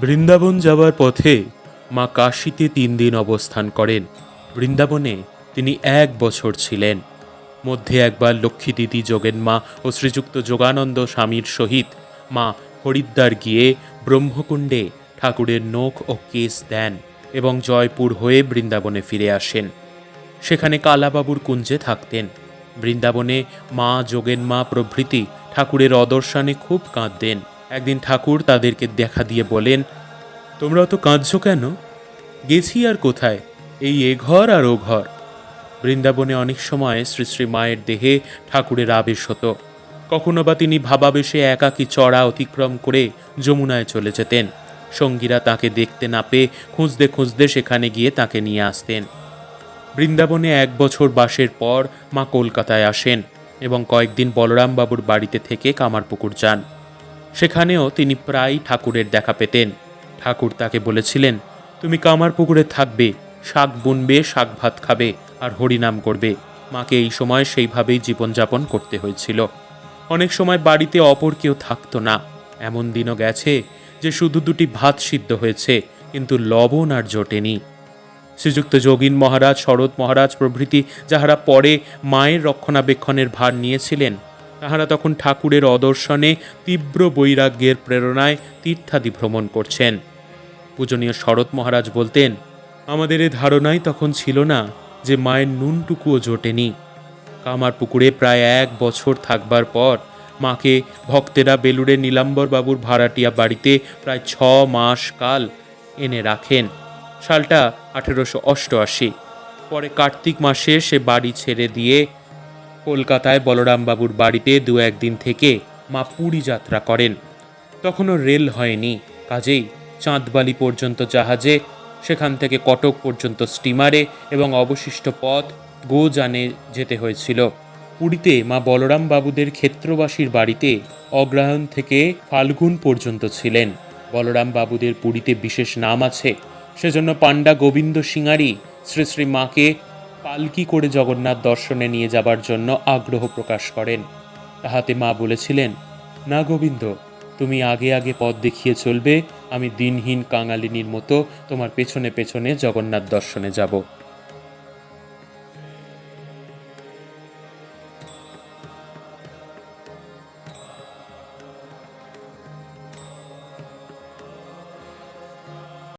বৃন্দাবন যাওয়ার পথে মা কাশীতে তিন দিন অবস্থান করেন। বৃন্দাবনে তিনি এক বছর ছিলেন। মধ্যে একবার লক্ষ্মী দিদি যোগেন মা ও শ্রীযুক্ত যোগানন্দ স্বামীর সহিত মা হরিদ্বার গিয়ে ব্রহ্মকুণ্ডে ঠাকুরের নখ ও কেস দেন এবং জয়পুর হয়ে বৃন্দাবনে ফিরে আসেন। সেখানে কালাবাবুর কুঞ্জে থাকতেন। বৃন্দাবনে মা যোগেন মা প্রভৃতি ঠাকুরের অদর্শনে খুব কাঁদতেন। একদিন ঠাকুর তাদেরকে দেখা দিয়ে বলেন, তোমরা তো কাঁদছো কেন? গেছি আর কোথায়? এই এ ঘর আর ও ঘর। বৃন্দাবনে অনেক সময় শ্রী শ্রী মায়ের দেহে ঠাকুরের আবেশ হতো। কখনো বা তিনি ভাবাবেশে একাকী চড়া অতিক্রম করে যমুনায় চলে যেতেন। সঙ্গীরা তাকে দেখতে না পেয়ে খুঁজতে খুঁজতে সেখানে গিয়ে তাকে নিয়ে আসতেন। বৃন্দাবনে এক বছর বাসের পর মা কলকাতায় আসেন এবং কয়েকদিন বলরামবাবুর বাড়িতে থেকে কামারপুকুর যান। সেখানেও তিনি প্রায়ই ঠাকুরের দেখা পেতেন। ঠাকুর তাকে বলেছিলেন, তুমি কামারপুকুরে থাকবে, শাক বুনবে, শাক ভাত খাবে আর হরিনাম করবে। মাকে এই সময় সেইভাবেই জীবনযাপন করতে হয়েছিল। অনেক সময় বাড়িতে অপর কেউ থাকতো না। এমন দিনও গেছে যে শুধু দুটি ভাত সিদ্ধ হয়েছে, কিন্তু লবণ আর জোটেনি। শ্রীযুক্ত যোগীন মহারাজ, শরৎ মহারাজ প্রভৃতি যাহারা পরে মায়ের রক্ষণাবেক্ষণের ভার নিয়েছিলেন তাহারা তখন ঠাকুরের অদর্শনে তীব্র বৈরাগ্যের প্রেরণায় তীর্থাদি ভ্রমণ করছেন। পূজনীয় শরৎ মহারাজ বলতেন, আমাদের এ ধারণাই তখন ছিল না যে মায়ের নুনটুকুও জোটেনি। কামার পুকুরে প্রায় এক বছর থাকবার পর মাকে ভক্তেরা বেলুড়ে নীলাম্বর বাবুর ভাড়াটিয়া বাড়িতে প্রায় ছ মাস কাল এনে রাখেন। সালটা আঠেরোশো অষ্টআশি। পরে কার্তিক মাসে সে বাড়ি ছেড়ে দিয়ে কলকাতায় বলরামবাবুর বাড়িতে দু একদিন থেকে মা পুরী যাত্রা করেন। তখনও রেল হয়নি। কাজেই চাঁদবালি পর্যন্ত জাহাজে, সেখান থেকে কটক পর্যন্ত স্টিমারে এবং অবশিষ্ট পথ গোজানে যেতে হয়েছিল। পুরীতে মা বলরাম বাবুদের ক্ষেত্রবাসীর বাড়িতে অগ্রহায়ণ থেকে ফাল্গুন পর্যন্ত ছিলেন। বলরাম বাবুদের পুরীতে বিশেষ নাম আছে। সেজন্য পাণ্ডা গোবিন্দ সিঙারি শ্রী শ্রী মাকে পালকি করে জগন্নাথ দর্শনে নিয়ে যাবার জন্য আগ্রহ প্রকাশ করেন। তাহাতে মা বলেছিলেন, না গোবিন্দ, তুমি আগে আগে পথ দেখিয়ে চলবে, আমি দিনহীন কাঙালিনীর মতো তোমার পেছনে পেছনে জগন্নাথ দর্শনে যাব।